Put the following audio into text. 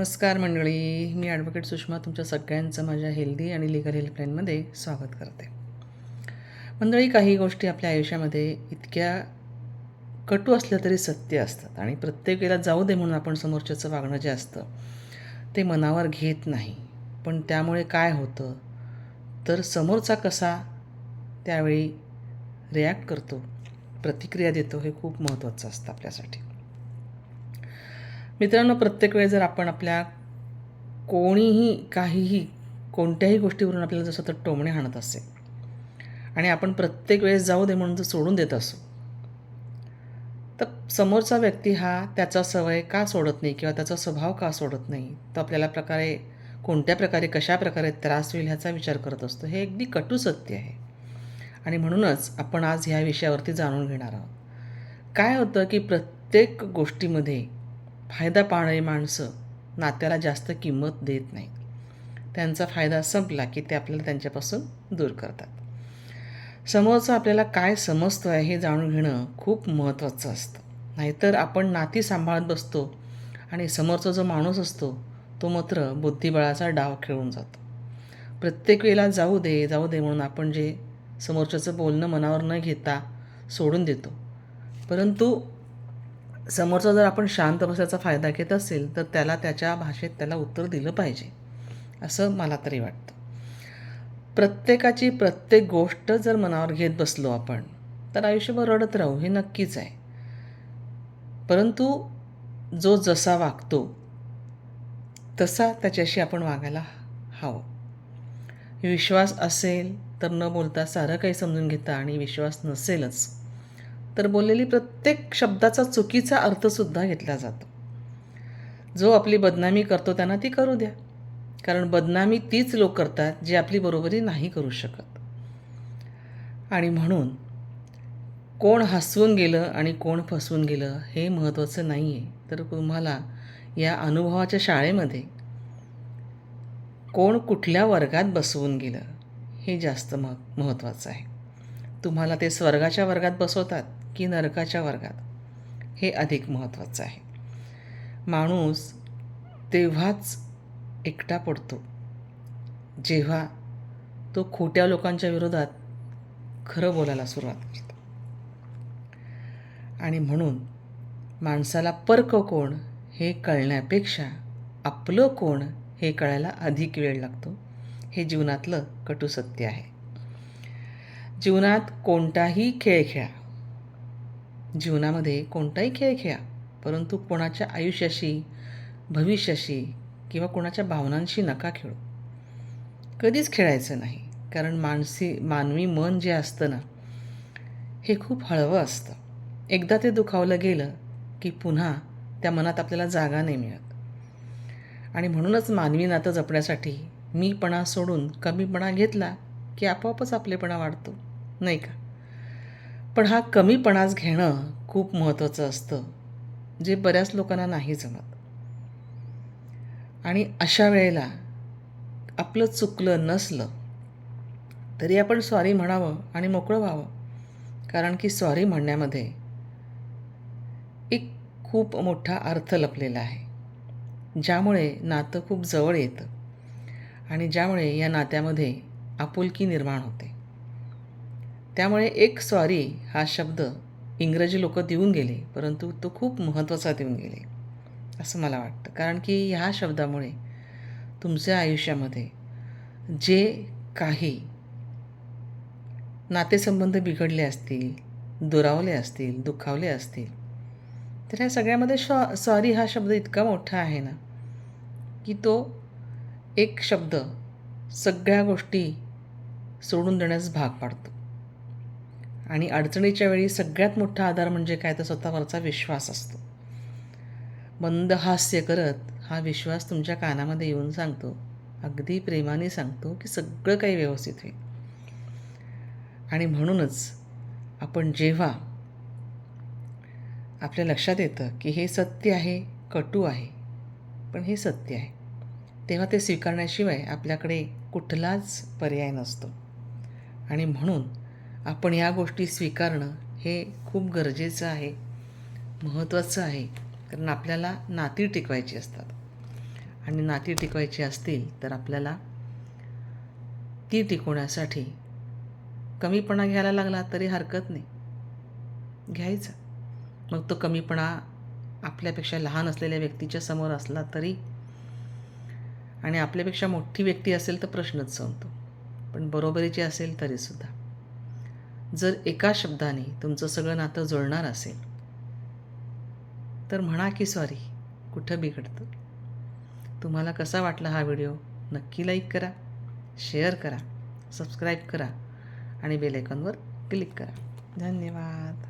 नमस्कार मंडळी मी ॲडव्होकेट सुषमा तुमच्या सगळ्यांचं माझ्या हेल्दी आणि लिगल हेल्पलाईनमध्ये स्वागत करते. मंडळी काही गोष्टी आपल्या आयुष्यामध्ये इतक्या कटू असल्या तरी सत्य असतात आणि प्रत्येक वेळेला जाऊ दे म्हणून आपण समोरच्याचं वागणं जे असतं ते मनावर घेत नाही. पण त्यामुळे काय होतं? तर समोरचा कसा त्यावेळी रिॲक्ट करतो प्रतिक्रिया देतो हे खूप महत्त्वाचं असतं आपल्यासाठी. मित्रांनो प्रत्येक वेळेस जर आपण आपल्या कोणीही काहीही कोणत्याही गोष्टीवरून आपल्याला जसं तर टोमणे हाणत असेल आणि आपण प्रत्येक वेळेस जाऊ दे म्हणून जर सोडून देत असू तर समोरचा व्यक्ती हा त्याचा सवय का सोडत नाही किंवा त्याचा स्वभाव का सोडत नाही तो आपल्याला प्रकारे कोणत्या प्रकारे कशा प्रकारे त्रास होईल ह्याचा विचार करत असतो हे अगदी कटू सत्य आहे. आणि म्हणूनच आपण आज ह्या विषयावरती जाणून घेणार आहोत. काय होतं की प्रत्येक गोष्टीमध्ये फायदा पाहणारी माणसं नात्याला जास्त किंमत देत नाहीत. त्यांचा फायदा संपला की ते आपल्याला त्यांच्यापासून दूर करतात. समोरचं आपल्याला काय समजतं आहे हे जाणून घेणं खूप महत्त्वाचं असतं. नाहीतर आपण नाती सांभाळत बसतो आणि समोरचा जो माणूस असतो तो मात्र बुद्धिबळाचा डाव खेळून जातो. प्रत्येक वेळेला जाऊ दे जाऊ दे म्हणून आपण जे समोरच्याचं बोलणं मनावर न घेता सोडून देतो. परंतु समोरचा जर आपण शांत बसायचा फायदा घेत असेल तर त्याला त्याच्या भाषेत त्याला उत्तर दिलं पाहिजे असं मला तरी वाटतं. प्रत्येकाची प्रत्येक गोष्ट जर मनावर घेत बसलो आपण तर आयुष्यभर रडत राहू हे नक्कीच आहे. परंतु जो जसा वागतो तसा त्याच्याशी आपण वागायला हवं. विश्वास असेल तर न बोलता सारं काही समजून घेता आणि विश्वास नसेलच तर बोललेली प्रत्येक शब्दाचा चुकीचा अर्थसुद्धा घेतला जातो. जो आपली बदनामी करतो त्यांना ती करू द्या. कारण बदनामी तीच लोक करतात जे आपली बरोबरी नाही करू शकत. आणि म्हणून कोण हसवून गेलं आणि कोण फसवून गेलं हे महत्त्वाचं नाही आहे तर तुम्हाला या अनुभवाच्या शाळेमध्ये कोण कुठल्या वर्गात बसवून गेलं हे जास्त मह महत्त्वाचं आहे. तुम्हाला ते स्वर्गाच्या वर्गात बसवतात. की नरकाच्या वर्गात. हे अधिक महत्त्वाचं आहे. माणूस तेव्हाच एकटा पडतो जेव्हा तो खोट्या लोकांच्या विरोधात खरं बोलायला सुरुवात करतो. आणि म्हणून माणसाला पर्क कोण हे कळण्यापेक्षा आपलं कोण हे कळायला अधिक वेळ लागतो हे जीवनातलं कटू सत्य आहे. जीवनात कोणताही खेळ खेळा जीवनामध्ये कोणताही खेळ खेळा परंतु कोणाच्या आयुष्याशी भविष्याशी किंवा कोणाच्या भावनांशी नका खेळू. कधीच खेळायचं नाही कारण मानसी मानवी मन जे असतं ना हे खूप हळवं असतं. एकदा ते दुखावलं गेलं की पुन्हा त्या मनात आपल्याला जागा नाही मिळत. आणि म्हणूनच मानवी नातं जपण्यासाठी मीपणा सोडून कमीपणा घेतला की आपोआपच आपलेपणा वाढतो नाही का? पण हा कमीपणाच घेणं खूप महत्त्वाचं असतं जे बऱ्याच लोकांना नाही जमत. आणि अशा वेळेला आपलं चुकलं नसलं तरी आपण सॉरी म्हणावं आणि मोकळं व्हावं. कारण की सॉरी म्हणण्यामध्ये एक खूप मोठा अर्थ लपलेला आहे. ज्यामुळे नातं खूप जवळ येतं आणि ज्यामुळे या नात्यामध्ये आपुलकी निर्माण होते. त्यामुळे एक स्वारी हा शब्द इंग्रजी लोक देऊन गेले परंतु तो खूप महत्त्वाचा देऊन गेले असं मला वाटतं. कारण की ह्या शब्दामुळे तुमच्या आयुष्यामध्ये जे काही नातेसंबंध बिघडले असतील दुरावले असतील दुखावले असतील तर ह्या सगळ्यामध्ये शॉ सॉरी हा शब्द इतका मोठा आहे ना की तो एक शब्द सगळ्या गोष्टी सोडून देण्यास भाग पाडतो. आणि अडचणीच्या वेळी सगळ्यात मोठा आधार म्हणजे काय? तर स्वतःवरचा विश्वास असतो. मंद हास्य करत हा विश्वास तुमच्या कानामध्ये येऊन सांगतो. अगदी प्रेमाने सांगतो की सगळं काही व्यवस्थित होईल आणि म्हणूनच आपण जेव्हा आपल्या लक्षात येतं की हे सत्य आहे कटू आहे पण हे सत्य आहे तेव्हा ते स्वीकारण्याशिवाय आपल्याकडे कुठलाच पर्याय नसतो. आणि म्हणून आपण या गोष्टी स्वीकारणं हे खूप गरजेचं आहे महत्त्वाचं आहे. कारण आपल्याला नाती टिकवायची असतात. आणि नाती टिकवायची असतील तर आपल्याला ती टिकवण्यासाठी कमीपणा घ्यायला लागला तरी हरकत नाही. घ्यायचा. मग तो कमीपणा आपल्यापेक्षा लहान असलेल्या व्यक्तीच्या समोर असला तरी आणि आपल्यापेक्षा मोठी व्यक्ती असेल तर प्रश्नच संपतो. पण बरोबरीची असेल तरीसुद्धा. जर एका शब्दाने तुमचं सगळं नातं जुळणार असेल तर म्हणा की सॉरी कुठं बिघडतं? तुम्हाला कसा वाटला हा व्हिडिओ? नक्की लाईक करा शेअर करा सबस्क्राईब करा आणि बेल आयकॉनवर क्लिक करा. धन्यवाद.